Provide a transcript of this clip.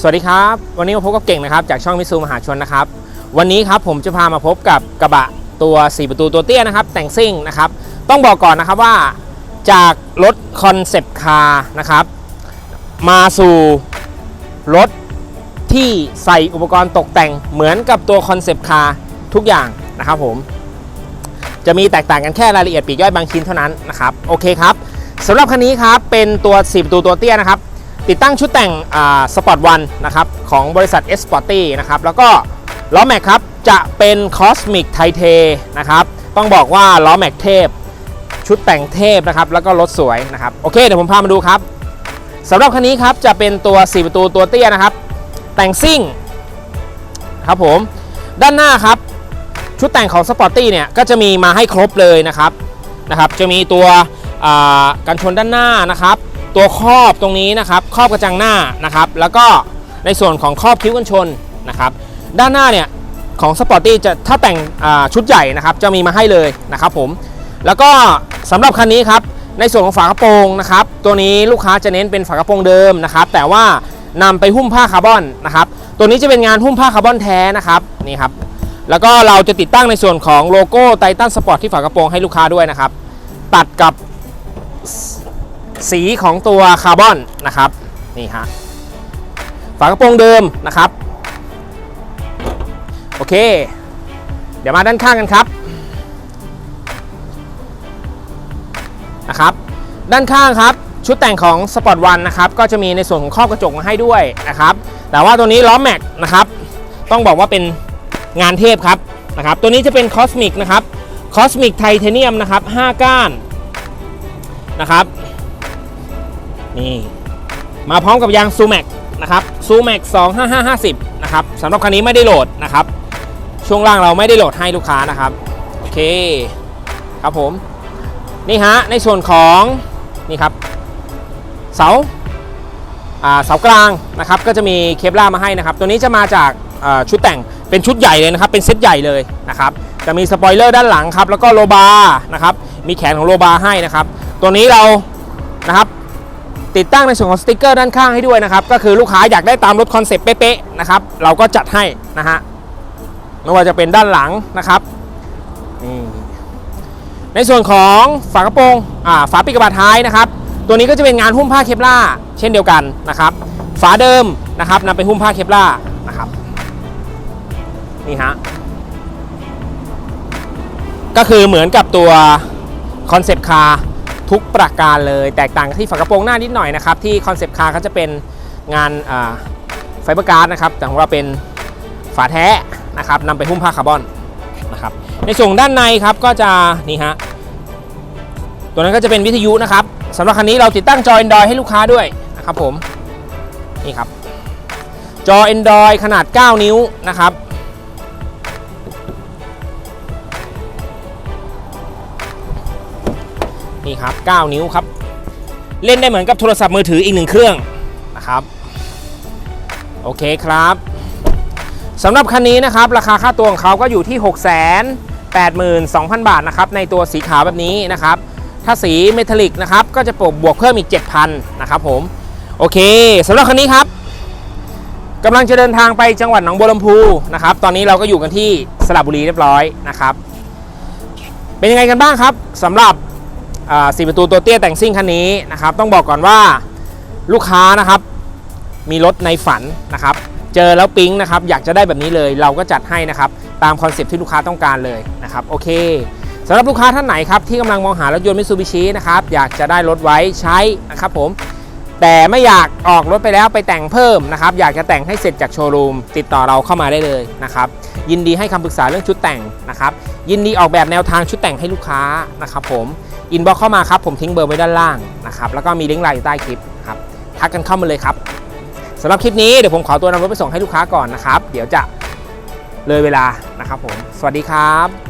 สวัสดีครับ วันนี้มาพบกับเก่งนะครับจากช่องมิซูมหาชนนะครับ วันนี้ครับผมจะพามาพบกับกระบะตัว 4 ประตูตัวเตี้ยนะครับ แต่งซิ่งนะครับ ต้องบอกก่อนนะครับว่าจากรถคอนเซปต์คาร์นะครับ มาสู่รถที่ใส่อุปกรณ์ตกแต่งเหมือนกับตัวคอนเซปต์คาร์ทุกอย่างนะครับผม จะมีแตกต่างกันแค่รายละเอียดปลีกย่อยบางชิ้นเท่านั้นนะครับโอเคครับสำหรับคันนี้ครับเป็นตัว 4 ประตูตัวเตี้ยนะครับ ติดตั้งชุดแต่งสปอร์ตวันนะครับของบริษัท S p o r t y นะครับแล้วก็ล้อแม็กครับจะเป็น Cosmic t i t a นะครับต้องบอกว่าล้อแม็กเทพ ชุดแต่งเทพนะครับแล้วก็รถสวยนะครับโอเคเดี๋ยวผมพามาดูครับสำหรับคันนี้ครับจะเป็นตัว 4 ประตูตัวเตี้ยนะครับ แต่งซิ่งครับผมด้านหน้าครับชุดแต่งของ Sporty เนี่ยก็จะมีมาให้ครบเลยนะครับนะครับ จะมีตัวกันชนด้านหน้านะครับ ตัวครอบตรงนี้นะครับครอบกระจังหน้านะครับแล้วก็ในส่วนของครอบคิ้วกันชนนะครับด้านหน้าเนี่ยของ Sporty จะถ้าแต่งชุดใหญ่นะครับจะมีมาให้เลยนะครับผมแล้วก็สำหรับคันนี้ครับในส่วนของฝากระโปรงนะครับตัวนี้ลูกค้าจะเน้นเป็นฝากระโปรงเดิมนะครับแต่ว่านำไปหุ้มผ้าคาร์บอนนะครับตัวนี้จะเป็นงานหุ้มผ้าคาร์บอนแท้นะครับนี่ครับแล้วก็เราจะติดตั้งในส่วนของโลโก้ไททันสปอร์ตที่ฝากระโปรงให้ลูกค้าด้วยนะครับตัดกับ สีของตัวคาร์บอนนะครับนี่ฮะฝากระโปรงเดิมนะครับ โอเค เดี๋ยวมาด้านข้างกันครับนะครับ ด้านข้างครับ ชุดแต่งของ Sport One นะครับ ก็จะมีในส่วนของครอบกระจกมาให้ด้วยนะครับ แต่ว่าตัวนี้ล้อแม็กนะครับ ต้องบอกว่าเป็นงานเทพครับนะครับ ตัวนี้จะเป็นคอสมิกนะครับคอสมิกไทเทเนียมนะครับ 5 ก้านนะครับ นี่ มาพร้อมกับยางซูแม็กนะครับซูแม็ก25550นะครับสำหรับคันนี้ไม่ได้โหลดนะครับ ช่วงล่างเราไม่ได้โหลดให้ลูกค้านะครับ โอเค ครับผม นี่ฮะ ในส่วนของนี่ครับ เสาเสากลางนะครับ ก็จะมีเคปลามาให้นะครับ ตัวนี้จะมาจากชุดแต่งเป็นชุดใหญ่เลยนะครับ เป็นเซตใหญ่เลยนะครับจะมีสปอยเลอร์ด้านหลังครับ แล้วก็โลบาร์นะครับ มีแขนของโลบาร์ให้นะครับ ตัวนี้เรานะครับ ติดตั้งในส่วนของสติกเกอร์ด้านข้างให้ด้วยนะครับ ก็คือลูกค้าอยากได้ตามรถคอนเซปต์เป๊ะๆนะครับ เราก็จัดให้นะฮะไม่ว่าจะเป็นด้านหลังนะครับนี่ในส่วนของฝากระโปรงอ่าฝาปิดกระบะท้ายนะครับ ตัวนี้ก็จะเป็นงานหุ้มผ้าเคปล่าร์เช่นเดียวกันนะครับ ฝาเดิมนะครับนำไปหุ้มผ้าเคปล่าร์นะครับนี่ฮะก็คือเหมือนกับตัวคอนเซปต์คาร์ ทุกประการเลยแตกต่างที่ฝากระโปรงหน้านิดหน่อยนะครับที่คอนเซปต์คาร์เขาจะเป็นงานไฟเบอร์การ์ดนะครับแต่ของเราเป็นฝาแท้นะครับนำไปหุ้มผ้าคาร์บอนนะครับในส่วนด้านในครับก็จะนี่ฮะตัวนั้นก็จะเป็นวิทยุนะครับสำหรับคันนี้เราติดตั้งจอ Android ให้ลูกค้าด้วยนะครับผมนี่ครับจอ Android ขนาด 9 นิ้วนะครับ นี่ครับ 9 นิ้วครับ เล่นได้เหมือนกับโทรศัพท์มือถืออีกหนึ่งเครื่องนะครับ โอเคครับสำหรับคันนี้นะครับ ราคาค่าตัวของเขาก็อยู่ที่ 6 8 2 0 0 0 บาทนะครับ ในตัวสีขาวแบบนี้นะครับ ถ้าสีเมทัลลิกนะครับ ก็จะบวกเพิ่มอีก 7,000นะครับผม โอเคสำหรับคันนี้ครับกำลังจะเดินทางไปจังหวัดหนองบัวลำพูนะครับ ตอนนี้เราก็อยู่กันที่สระบุรีเรียบร้อยนะครับ เป็นยังไงกันบ้างครับสำหรับ สี่ประตูตัวเตี้ยแต่งซิ่งคันนี้นะครับต้องบอกก่อนว่าลูกค้านะครับมีรถในฝันนะครับเจอแล้วปิ๊งนะครับอยากจะได้แบบนี้เลยเราก็จัดให้นะครับตามคอนเซปต์ที่ลูกค้าต้องการเลยนะครับโอเคสำหรับลูกค้าท่านไหนครับที่กำลังมองหารถยนต์มิตซูบิชินะครับอยากจะได้รถไว้ใช้นะครับผมแต่ไม่อยากออกรถไปแล้วไปแต่งเพิ่มนะครับอยากจะแต่งให้เสร็จจากโชว์รูมติดต่อเราเข้ามาได้เลยนะครับยินดีให้คำปรึกษาเรื่องชุดแต่งนะครับยินดีออกแบบแนวทางชุดแต่งให้ลูกค้านะครับผม อินบ็อกเข้ามาครับ ผมทิ้งเบอร์ไว้ด้านล่างนะครับ แล้วก็มีลิงก์ไลน์อยู่ใต้คลิปครับทักกันเข้ามาเลยครับสำหรับคลิปนี้เดี๋ยวผมขอตัวนำรถไปส่งให้ลูกค้าก่อนนะครับ เดี๋ยวจะเลยเวลานะครับผม สวัสดีครับ